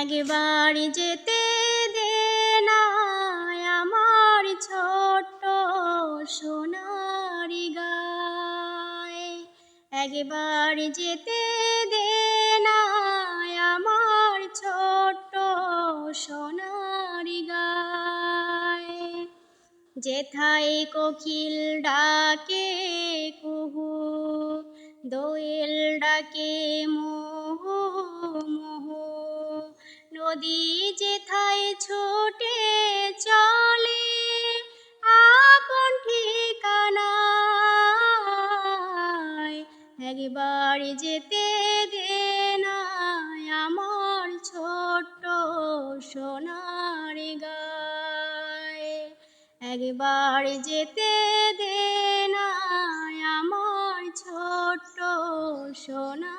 একবার যেতে দে আমার ছোট্ট সোনারি গায়। একবার যেতে দে আমার ছোট্ট সোনারি গায়। যেথায় কোকিল ডাকে কুহু, দোয়েল ডাকে মোহ নদী যেথায় ছোটে চলে, আপন ঠিকানায় একবার যেতে দে না আমার ছোট্ট সোনার গায়। একবার যেতে দে না আমার ছোট্ট সোনা